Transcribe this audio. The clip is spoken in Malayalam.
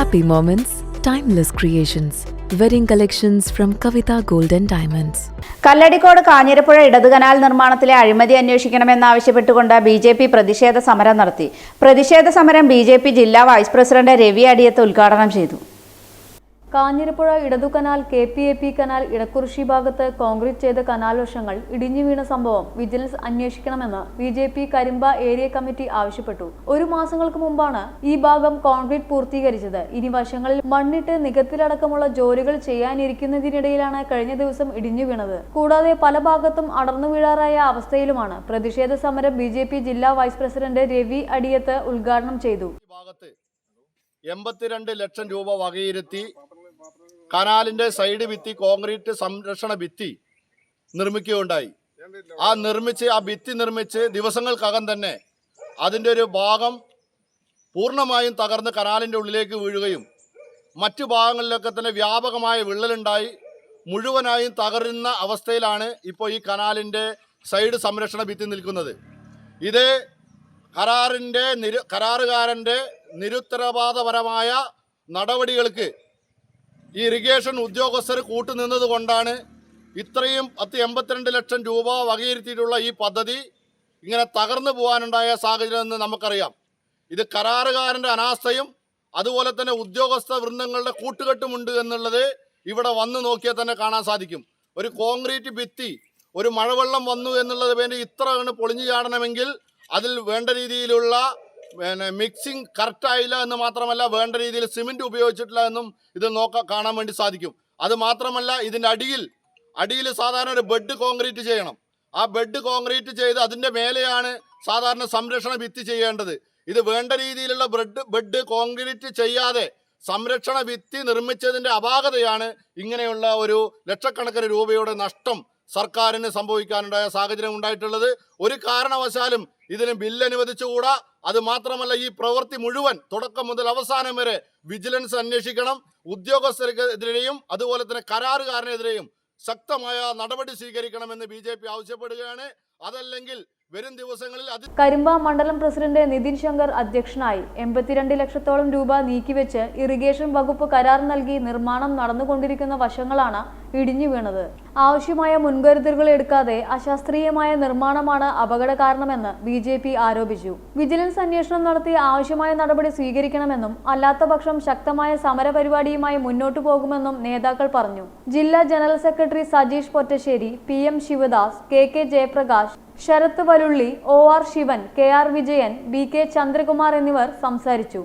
Happy moments, timeless creations wedding collections from Kavitha Gold and Diamonds. Kalladikode Kanjirapuzha ഇടതു കനാൽ നിർമ്മാണത്തിലെ അഴിമതി അന്വേഷിക്കണമെന്നാവശ്യപ്പെട്ടുകൊണ്ട് ബി ജെ പി പ്രതിഷേധ സമരം നടത്തി പ്രതിഷേധ സമരം ബി ജെ പി ജില്ലാ വൈസ് പ്രസിഡന്റ് രവി അടിയത്ത് ഉദ്ഘാടനം ചെയ്തു കാഞ്ഞിരപ്പുഴ ഇടതു canal K P A P canal Idakkurissi ഭാഗത്ത് കോൺക്രീറ്റ് ചെയ്ത കനാൽ വശങ്ങൾ ഇടിഞ്ഞു വീണ സംഭവം വിജിലൻസ് അന്വേഷിക്കണമെന്ന് B J P Karimba area committee ആവശ്യപ്പെട്ടു. ഒരു മാസങ്ങൾക്ക് മുമ്പാണ് ഈ ഭാഗം കോൺക്രീറ്റ് പൂർത്തീകരിച്ചത്. ഇനി വശങ്ങളിൽ മണ്ണിട്ട് നികത്തിലടക്കമുള്ള ജോലികൾ ചെയ്യാനിരിക്കുന്നതിനിടയിലാണ് കഴിഞ്ഞ ദിവസം ഇടിഞ്ഞു വീണത്. കൂടാതെ പല ഭാഗത്തും അടർന്നു വീഴാറായ അവസ്ഥയിലുമാണ്. പ്രതിഷേധ സമരം ബി ജെ പി ജില്ലാ വൈസ് പ്രസിഡന്റ് രവി അടിയത്ത് ഉദ്ഘാടനം ചെയ്തു. എൺപത്തിരണ്ട് ലക്ഷം രൂപ വകയിരുത്തി കനാലിന്റെ സൈഡ് ഭിത്തി കോൺക്രീറ്റ് സംരക്ഷണ ഭിത്തി നിർമ്മിക്കുകയുണ്ടായി. ആ നിർമ്മിച്ച് ആ ഭിത്തി നിർമ്മിച്ച് ദിവസങ്ങൾക്കകം തന്നെ അതിന്റെ ഒരു ഭാഗം പൂർണമായും തകർന്ന് കനാലിന്റെ ഉള്ളിലേക്ക് വീഴുകയും മറ്റു ഭാഗങ്ങളിലൊക്കെ തന്നെ വ്യാപകമായ വിള്ളലുണ്ടായി. മുഴുവനായും തകരുന്ന അവസ്ഥയിലാണ് ഇപ്പോൾ ഈ കനാലിന്റെ സൈഡ് സംരക്ഷണ ഭിത്തി നിൽക്കുന്നത്. ഇത് കരാറിന്റെ നിരു കരാറുകാരന്റെ നിരുത്തരവാദപരമായ നടപടികൾക്ക് ഈ ഇറിഗേഷൻ ഉദ്യോഗസ്ഥർ കൂട്ടുനിന്നത് കൊണ്ടാണ് ഇത്രയും പത്ത് എൺപത്തിരണ്ട് ലക്ഷം രൂപ വകയിരുത്തിയിട്ടുള്ള ഈ പദ്ധതി ഇങ്ങനെ തകർന്നു പോകാനുണ്ടായ സാഹചര്യം എന്ന് നമുക്കറിയാം. ഇത് കരാറുകാരന്റെ അനാസ്ഥയും അതുപോലെ തന്നെ ഉദ്യോഗസ്ഥ വൃന്ദങ്ങളുടെ കൂട്ടുകെട്ടുമുണ്ട് എന്നുള്ളത് ഇവിടെ വന്നു നോക്കിയാൽ തന്നെ കാണാൻ സാധിക്കും. ഒരു കോൺക്രീറ്റ് ഭിത്തി ഒരു മഴവെള്ളം വന്നു എന്നുള്ളത് വേണ്ടി ഇത്ര പൊളിഞ്ഞു ചാടണമെങ്കിൽ അതിൽ വേണ്ട രീതിയിലുള്ള പിന്നെ മിക്സിംഗ് കറക്റ്റ് ആയില്ല എന്ന് മാത്രമല്ല വേണ്ട രീതിയിൽ സിമെന്റ് ഉപയോഗിച്ചിട്ടില്ല എന്നും ഇത് നോക്കാൻ കാണാൻ വേണ്ടി സാധിക്കും. അത് മാത്രമല്ല ഇതിന്റെ അടിയിൽ അടിയിൽ സാധാരണ ഒരു ബെഡ് കോൺക്രീറ്റ് ചെയ്യണം. ആ ബെഡ് കോൺക്രീറ്റ് ചെയ്ത് അതിന്റെ മേലെയാണ് സാധാരണ സംരക്ഷണ ഭിത്തി ചെയ്യേണ്ടത്. ഇത് വേണ്ട രീതിയിലുള്ള ബ്രെഡ് ബെഡ് കോൺക്രീറ്റ് ചെയ്യാതെ സംരക്ഷണ ഭിത്തി നിർമ്മിച്ചതിന്റെ അപാകതയാണ് ഇങ്ങനെയുള്ള ഒരു ലക്ഷക്കണക്കിന് രൂപയുടെ നഷ്ടം സർക്കാരിന് സംഭവിക്കാനുണ്ടായ സാഹചര്യം ഉണ്ടായിട്ടുള്ളത്. ഒരു കാരണവശാലും ഇതിന് ബില്ല് അനുവദിച്ചുകൂടാ. അത് മാത്രമല്ല ഈ പ്രവൃത്തി മുഴുവൻ തുടക്കം മുതൽ അവസാനം വരെ വിജിലൻസ് അന്വേഷിക്കണം ഉദ്യോഗസ്ഥർക്കെതിരെയും അതുപോലെ തന്നെ കരാറുകാരനെതിരെയും ശക്തമായ നടപടി സ്വീകരിക്കണമെന്ന് ബി ആവശ്യപ്പെടുകയാണ്. അതല്ലെങ്കിൽ വരും ദിവസങ്ങളിൽ കരിമ്പ മണ്ഡലം പ്രസിഡന്റ് നിതിൻ ശങ്കർ അധ്യക്ഷനായി എൺപത്തിരണ്ട് ലക്ഷത്തോളം രൂപ നീക്കിവെച്ച് ഇറിഗേഷൻ വകുപ്പ് കരാർ നൽകി നിർമ്മാണം നടന്നുകൊണ്ടിരിക്കുന്ന വശങ്ങളാണ് ഇടിഞ്ഞു വീണത്. ആവശ്യമായ മുൻകരുതലുകൾ എടുക്കാതെ അശാസ്ത്രീയമായ നിർമ്മാണമാണ് അപകട കാരണമെന്ന് ബി ജെ പി ആരോപിച്ചു. വിജിലൻസ് അന്വേഷണം നടത്തി ആവശ്യമായ നടപടി സ്വീകരിക്കണമെന്നും അല്ലാത്തപക്ഷം ശക്തമായ സമരപരിപാടിയുമായി മുന്നോട്ടു പോകുമെന്നും നേതാക്കൾ പറഞ്ഞു. ജില്ലാ general secretary Sajeesh Pottassery P M Sivadas K K Jayaprakash Sarath Valulli O R Sivan K R Vijayan B K Chandrakumar എന്നിവർ സംസാരിച്ചു.